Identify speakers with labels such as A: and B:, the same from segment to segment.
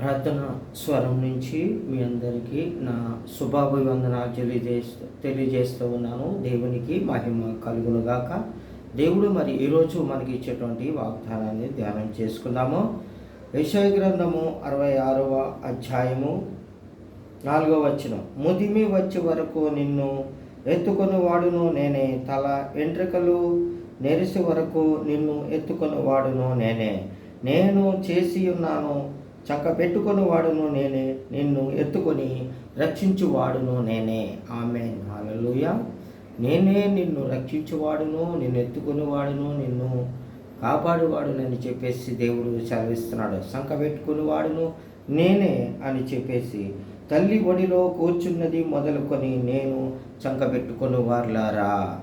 A: ప్రార్థన స్వరం నుంచి మీ అందరికీ నా శుభాభివందన తెలియజేస్తూ తెలియజేస్తూ ఉన్నాను. దేవునికి మహిమ కలుగునుగాక. దేవుడు మరి ఈరోజు మనకి ఇచ్చేటువంటి వాగ్దానాన్ని ధ్యానం చేసుకుందాము. విషయ గ్రంథము అరవై ఆరవ అధ్యాయము నాలుగవ వచనం. ముదిమి వచ్చే వరకు నిన్ను ఎత్తుకొని వాడును నేనే. తల వెంట్రుకలు నెరిసే వరకు నిన్ను ఎత్తుకొని వాడును నేనే. నేను చేసి ఉన్నాను చక్క పెట్టుకొని వాడును నేనే నిన్ను ఎత్తుకొని రక్షించువాడును నేనే. ఆమె నాలలుయ నేనే నిన్ను రక్షించువాడును నిన్ను ఎత్తుకొని వాడును నిన్ను కాపాడువాడునని చెప్పేసి దేవుడు సెలవిస్తున్నాడు. సంక పెట్టుకుని వాడును నేనే అని చెప్పేసి తల్లి ఒడిలో కూర్చున్నది మొదలుకొని నేను చంక పెట్టుకుని వార్లారా.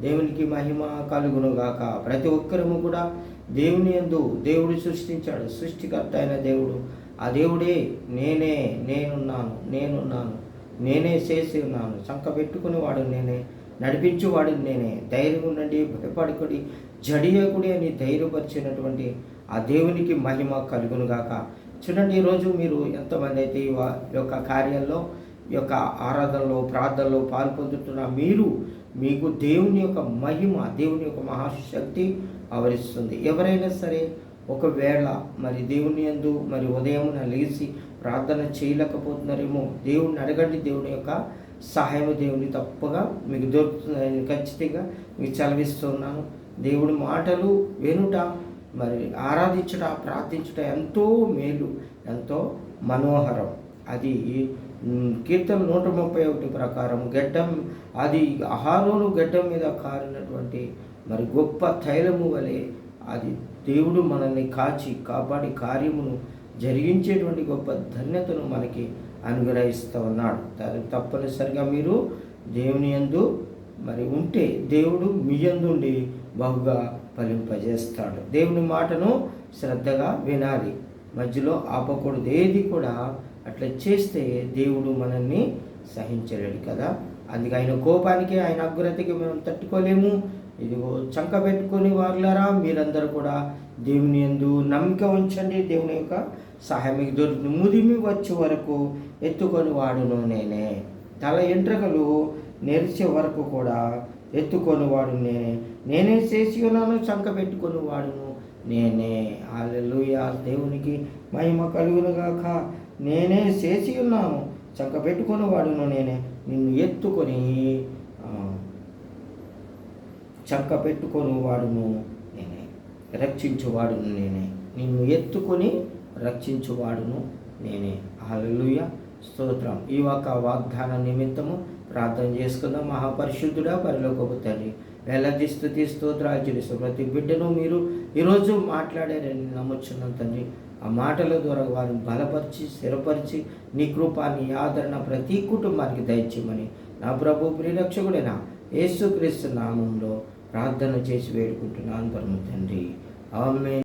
A: దేవునికి మహిమ కలుగునుగాక. ప్రతి ఒక్కరము కూడా దేవుని ఎందు దేవుడు సృష్టించాడు. సృష్టికర్త అయిన దేవుడు. ఆ దేవుడే నేనే నేనున్నాను నేనున్నాను నేనే చేసి ఉన్నాను. చంక పెట్టుకుని వాడు నేనే నడిపించేవాడు నేనే. ధైర్యం ఉండండి భయపడకుడి. జడియకుడి అని ధైర్యపరిచినటువంటి ఆ దేవునికి మహిమ కలుగునుగాక చూడండి ఈరోజు మీరు ఎంతమంది అయితే ఈ యొక్క కార్యంలో యొక్క ఆరాధనలో ప్రార్థనలో పాల్పొందుతున్న మీరు మీకు దేవుని యొక్క మహిమ దేవుని యొక్క మహాశక్తి ఆవరిస్తుంది. ఎవరైనా సరే ఒకవేళ మరి దేవుని యందు మరి ఉదయం లేచి ప్రార్థన చేయలేకపోతున్నారేమో దేవుడిని అడగండి. దేవుని యొక్క సహాయం దేవుని తప్పగా మీకు దొరుకుతుందని ఖచ్చితంగా మీకు చలవిస్తున్నాను దేవుడి మాటలు వినుట మరి ఆరాధించుట ప్రార్థించుట ఎంతో మేలు ఎంతో మనోహరం. అది కీర్తన నూట ముప్పై ఒకటి ప్రకారం గడ్డం అది ఆహారోను గడ్డం మీద కారినటువంటి మరి గొప్ప తైలము వలె అది దేవుడు మనల్ని కాచి కాపాడి కార్యమును జరిగించేటువంటి గొప్ప ధన్యతను మనకి అనుగ్రహిస్తూ ఉన్నాడు. దానికి తప్పనిసరిగా మీరు దేవుని యందు మరి ఉంటే దేవుడు మీ ఎందుండి బహుగా ఫలింపజేస్తాడు. దేవుని మాటను శ్రద్ధగా వినాలి. మధ్యలో ఆపకూడదు. ఏది కూడా అట్లా చేస్తే దేవుడు మనల్ని సహించలేడు కదా. అందుకే ఆయన కోపానికి ఆయన అగ్రతకి మనం తట్టుకోలేము. ఇదిగో చంక పెట్టుకొని వారులారా మీరందరూ కూడా దేవుని ఎందు నమ్మిక ఉంచండి. దేవుని యొక్క సహాయం మీకు దొరుకుతుంది. ముదిమి వచ్చే వరకు ఎత్తుకొని వాడును నేనే. తల ఎంట్రకలు నెరిచే వరకు కూడా ఎత్తుకొని వాడు నేనే. నేనే చేసి ఉన్నాను చంక పెట్టుకొని వాడును. నేనే హల్లెలూయా దేవునికి మహిమ కలుగునుగాక. నేనే చేసి ఉన్నాను చక్క పెట్టుకొని వాడును నేనే నిన్ను ఎత్తుకొని చక్క పెట్టుకొని వాడును నేనే రక్షించువాడును నేనే నిన్ను ఎత్తుకొని రక్షించువాడును నేనే. హల్లెలూయ స్తోత్రం. ఈ ఒక వాగ్దాన నిమిత్తము ప్రార్థన చేసుకుందాం. మహాపరిశుద్ధుడా పరిలోకపు తండ్రి వేలాది స్థుతి స్తోత్రాలు చేస్తూ ప్రతి బిడ్డను మీరు ఈరోజు మాట్లాడారని నమ్ముచున్నాం తండ్రి. ఆ మాటల ద్వారా వారిని బలపరిచి స్థిరపరిచి నీ కృప నీ ఆదరణ ప్రతి కుటుంబానికి దయచేయమని నా ప్రభు ప్రియరక్షకుడైన యేసుక్రీస్తు నామంలో ప్రార్థన చేసి వేడుకుంటున్నాను. పరమ తండ్రి. ఆమె